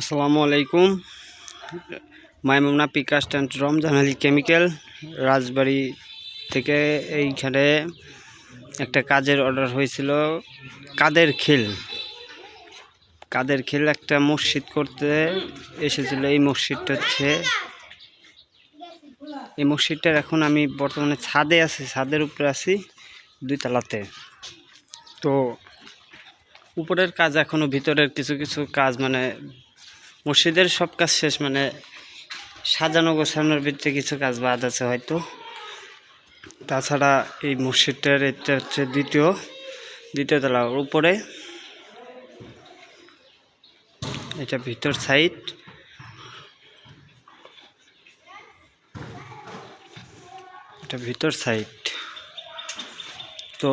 আসসালামু আলাইকুম। মাইমুনা পিকাস্ট অ্যান্ড রমজান আলী কেমিক্যাল, রাজবাড়ি থেকে এইখানে একটা কাজের অর্ডার হয়েছিল, কাদের খিল? কাদের খিল একটা মসজিদ করতে এসেছিল, এই মসজিদটা হচ্ছে, এই মসজিদটার এখন আমি বর্তমানে ছাদে আছি, ছাদের উপরে আছি, দুই তলাতে। তো উপরের কাজ এখনও ভিতরের কিছু কিছু কাজ মানে মসজিদের সব কাজ শেষ মানে সাজানো গোছানোর ভিতরে কিছু কাজ বাদ আছে হয়তো। তাছাড়া এই মসজিদটার এটা হচ্ছে দ্বিতীয় দ্বিতীয় তলা, উপরে। এটা ভিতর সাইড। এটা ভিতর সাইড। তো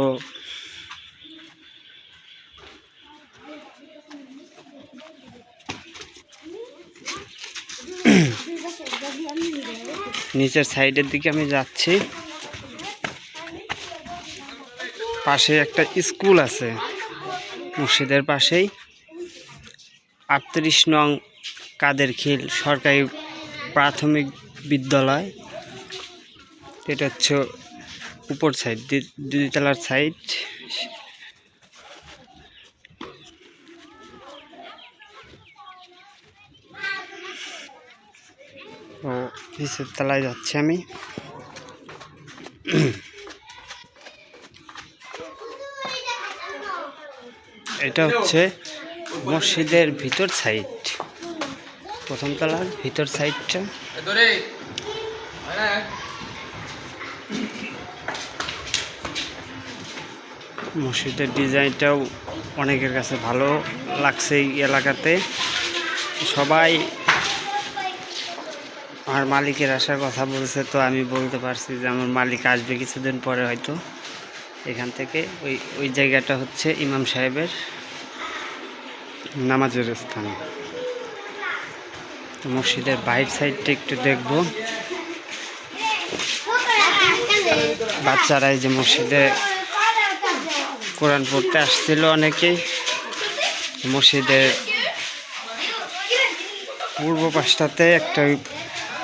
নিচের সাইডের দিকে আমি যাচ্ছি। পাশে একটা স্কুল আছে, মসজিদের পাশেই। আটত্রিশ নং কাদের খিল, সরকারি প্রাথমিক বিদ্যালয়। এটা হচ্ছে উপর সাইড দুইতলার সাইড। ও, নিচের তলায় যাচ্ছি আমি। এটা হচ্ছে মসজিদের ভিতর সাইড। প্রথম তলার ভিতর সাইডটা। মসজিদের ডিজাইনটাও অনেকের কাছে ভালো লাগছে এই এলাকাতে। সবাই আমার মালিকের আসার কথা বলছে, তো আমি বলতে পারছি যে আমার মালিক আসবে কিছুদিন পরে হয়তো। এখান থেকে ওই ওই জায়গাটা হচ্ছে ইমাম সাহেবের নামাজের স্থান। মসজিদের বাইর সাইডটা একটু দেখব। বাচ্চারা এই যে মসজিদে কোরআন পড়তে আসছিল অনেকেই মসজিদের পূর্ব পাশটাতে একটা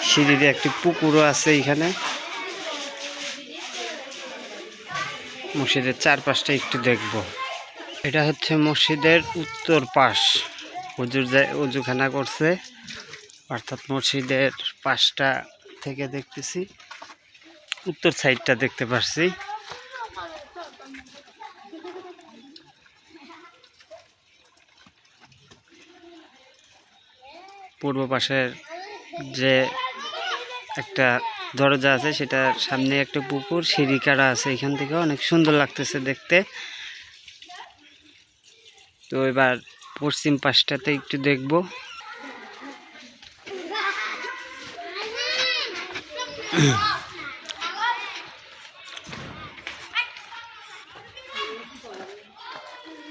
সিঁড়ি দিয়ে একটি পুকুরও আছে এখানে। মসজিদের চারপাশটা একটু দেখব। এটা হচ্ছে মসজিদের উত্তর পাশ। যায় উজুখানা করছে, অর্থাৎ মসজিদের পাশটা থেকে দেখতেছি। উত্তর সাইডটা দেখতে পাচ্ছি পূর্ব পাশের যে একটা দরজা আছে, সেটার সামনে একটা পুকুর, সিঁড়ি কাটা আছে এখান থেকে। অনেক সুন্দর লাগতেছে দেখতে। তো এবার পশ্চিম পাশটাতে একটু দেখব।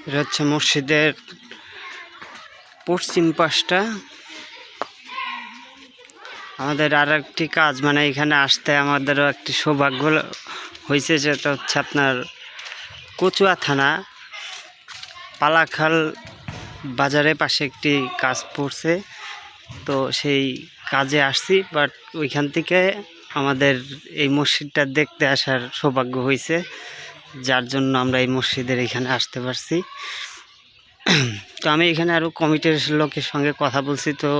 এটা হচ্ছে মসজিদের পশ্চিম পাশটা। আমাদের আর একটি কাজ মানে এখানে আসতে আমাদেরও একটি সৌভাগ্য হয়েছে সেটা হচ্ছে আপনার কচুয়া থানা, পালাখাল বাজারের পাশে একটি কাজ পড়ছে। তো সেই কাজে আসছি বাট ওইখান থেকে আমাদের এই মসজিদটা দেখতে আসার সৌভাগ্য হয়েছে যার জন্য আমরা এই মসজিদের এখানে আসতে পারছি। তো আমি এখানে আরও কমিটির লোকের সঙ্গে কথা বলছি, তো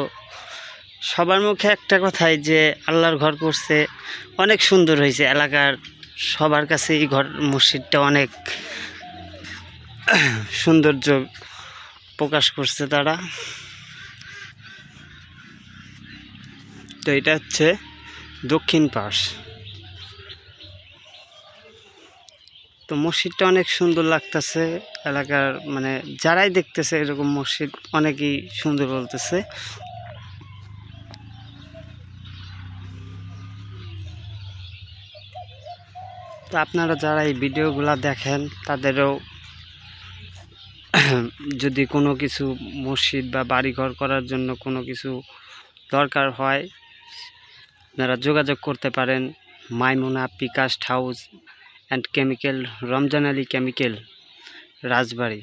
সবার মুখে একটা কথাই যে আল্লাহর ঘর করছে, অনেক সুন্দর হয়েছে এলাকার সবার কাছে এই ঘর মসজিদটা অনেক সৌন্দর্য প্রকাশ করছে তারা। তো এটা হচ্ছে দক্ষিণ পাশ। তো মসজিদটা অনেক সুন্দর লাগতেছে, এলাকার মানে যারাই দেখতেছে এরকম মসজিদ অনেকেই সুন্দর বলতেছে। তো আপনারা যারা এই ভিডিওগুলো দেখেন, তাদেরও যদি কোনো কিছু মসজিদ বা বাড়িঘর করার জন্য কোনো কিছু দরকার হয়, আপনারা যোগাযোগ করতে পারেন Maimuna পিকাস্ট house and chemical, Ramzan Ali chemical, Rajbari.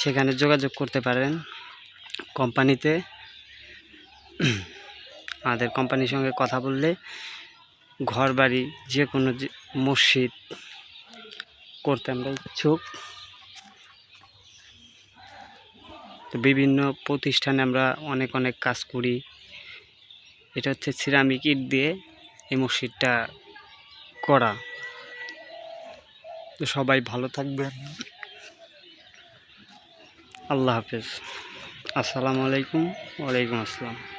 সেখানে যোগাযোগ করতে পারেন কোম্পানিতে। আমাদের কোম্পানির সঙ্গে কথা বললে ঘর বাড়ি যে কোনো মসজিদ করতে আমরা ইচ্ছুক। তো বিভিন্ন প্রতিষ্ঠানে আমরা অনেক অনেক কাজ করি। এটা হচ্ছে সিরামিক ইট দিয়ে এই মসজিদটা করা। তো সবাই ভালো থাকবেন। আল্লাহ হাফেজ। আসসালামু আলাইকুম, ওয়ালাইকুম আসসালাম।